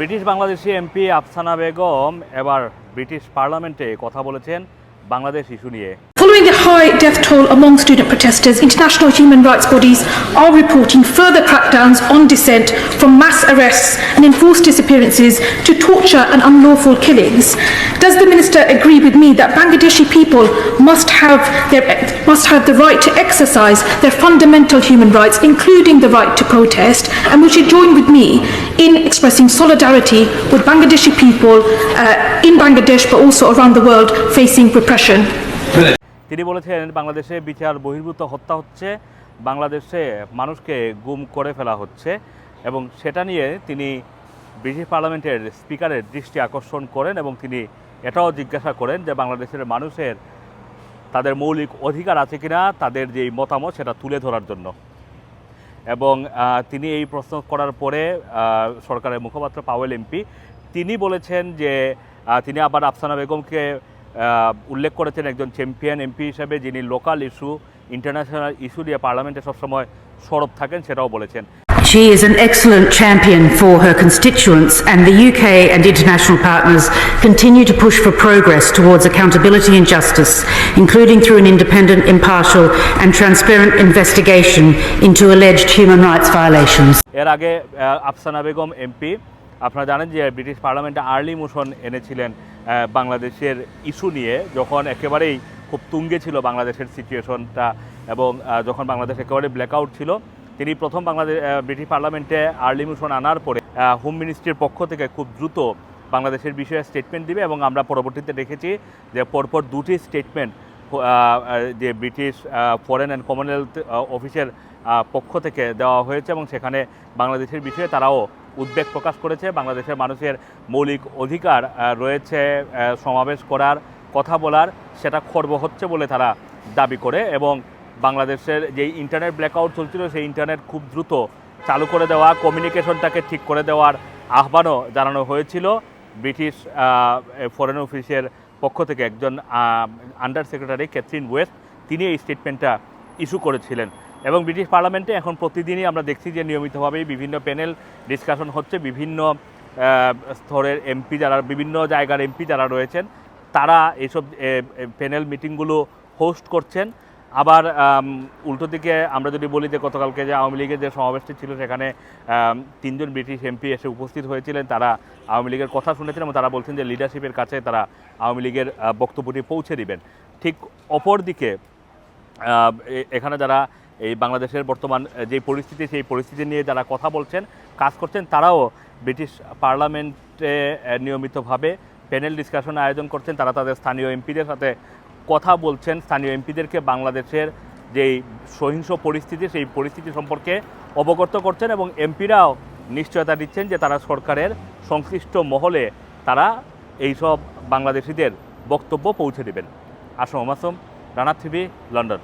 British Bangladeshi MP Afsana Begum এবার British পার্লামেন্টে কথা বলেছেন বাংলাদেশ ইস্যু নিয়ে। High death toll among student protesters, international human rights bodies are reporting further crackdowns on dissent from mass arrests and enforced disappearances to torture and unlawful killings. Does the minister agree with me that Bangladeshi people must have their must have the right to exercise their fundamental human rights, including the right to protest, and will she join with me in expressing solidarity with Bangladeshi people uh, in Bangladesh but also around the world facing repression? তিনি বলেছেন, বাংলাদেশে বিচার বহির্ভূত হত্যা হচ্ছে, বাংলাদেশে মানুষকে গুম করে ফেলা হচ্ছে এবং সেটা নিয়ে তিনি ব্রিটিশ পার্লামেন্টের স্পিকারের দৃষ্টি আকর্ষণ করেন এবং তিনি এটাও জিজ্ঞাসা করেন যে বাংলাদেশের মানুষের তাদের মৌলিক অধিকার আছে কিনা, তাদের যেই মতামত সেটা তুলে ধরার জন্য। এবং তিনি এই প্রশ্ন করার পরে সরকারের মুখপাত্র পাওয়েল এমপি, তিনি বলেছেন যে তিনি আবার আফসানা বেগমকে উল্লেখ করেছেন একজন চ্যাম্পিয়ন এমপি হিসেবে যিনি লোকাল ইস্যু ইন্টারন্যাশনাল ইস্যু নিয়ে পার্লামেন্টে সবসময় সরব থাকেন সেটাও বলেছেন She is an excellent champion for her constituents, and the UK and international partners continue to push for progress towards accountability and justice, including through an independent, impartial, and transparent investigation into alleged human rights violations. এর আগে Afsana Begum MP আপনারা জানেন যে British পার্লামেন্টে early motion এনেছিলেন বাংলাদেশের issue নিয়ে যখন একেবারেই খুব তুঙ্গে ছিল বাংলাদেশের সিচুয়েশনটা এবং যখন বাংলাদেশ একেবারে ব্ল্যাকআউট ছিল, তিনি প্রথম বাংলাদেশ ব্রিটিশ পার্লামেন্টে আর্লি মোশন আনার পরে হোম মিনিস্ট্রির পক্ষ থেকে খুব দ্রুত বাংলাদেশের বিষয়ে স্টেটমেন্ট দিবে এবং আমরা পরবর্তীতে দেখেছি যে পরপর দুটি স্টেটমেন্ট যে ব্রিটিশ ফরেন অ্যান্ড কমনওয়েলথ অফিসের পক্ষ থেকে দেওয়া হয়েছে এবং সেখানে বাংলাদেশের বিষয়ে তারাও উদ্বেগ প্রকাশ করেছে। বাংলাদেশের মানুষের মৌলিক অধিকার রয়েছে সমাবেশ করার কথা বলার, সেটা খর্ব হচ্ছে বলে তারা দাবি করে এবং বাংলাদেশের যে ইন্টারনেট ব্ল্যাকআউট চলছিল, সেই ইন্টারনেট খুব দ্রুত চালু করে দেওয়া কমিউনিকেশনটাকে ঠিক করে দেওয়ার আহ্বানও জানানো হয়েছিল। ব্রিটিশ ফরেন অফিসের পক্ষ থেকে একজন আন্ডার সেক্রেটারি ক্যাথরিন ওয়েস্ট তিনি এই স্টেটমেন্টটা ইস্যু করেছিলেন। এবং ব্রিটিশ পার্লামেন্টে এখন প্রতিদিনই আমরা দেখছি যে নিয়মিতভাবেই বিভিন্ন প্যানেল ডিসকাশন হচ্ছে, বিভিন্ন স্তরের এমপি যারা, বিভিন্ন জায়গার এমপি যারা রয়েছেন, তারা এইসব প্যানেল মিটিংগুলো হোস্ট করছেন। আবার উল্টো দিকে আমরা যদি বলি যে গতকালকে যে আওয়ামী লীগের যে সমাবেশটি ছিল, সেখানে তিনজন ব্রিটিশ এমপি এসে উপস্থিত হয়েছিলেন। তারা আওয়ামী লীগের কথা শুনেছেন এবং তারা বলছেন যে লিডারশিপের কাছে তারা আওয়ামী লীগের বক্তব্যটি পৌঁছে দিবেন। ঠিক অপর দিকে এখানে যারা এই বাংলাদেশের বর্তমান যে পরিস্থিতি, সেই পরিস্থিতি নিয়ে যারা কথা বলছেন, কাজ করছেন, তারাও ব্রিটিশ পার্লামেন্টে নিয়মিতভাবে প্যানেল ডিসকাশন আয়োজন করছেন। তারা তাদের স্থানীয় এমপিদের সাথে কথা বলছেন। স্থানীয় এমপিদেরকে বাংলাদেশের যেই সহিংস পরিস্থিতি, সেই পরিস্থিতি সম্পর্কে অবগত করছেন এবং এমপিরাও নিশ্চয়তা দিচ্ছেন যে তারা সরকারের সংশ্লিষ্ট মহলে তারা এইসব বাংলাদেশিদের বক্তব্য পৌঁছে দেবেন। Assam Masum Rana TV, London.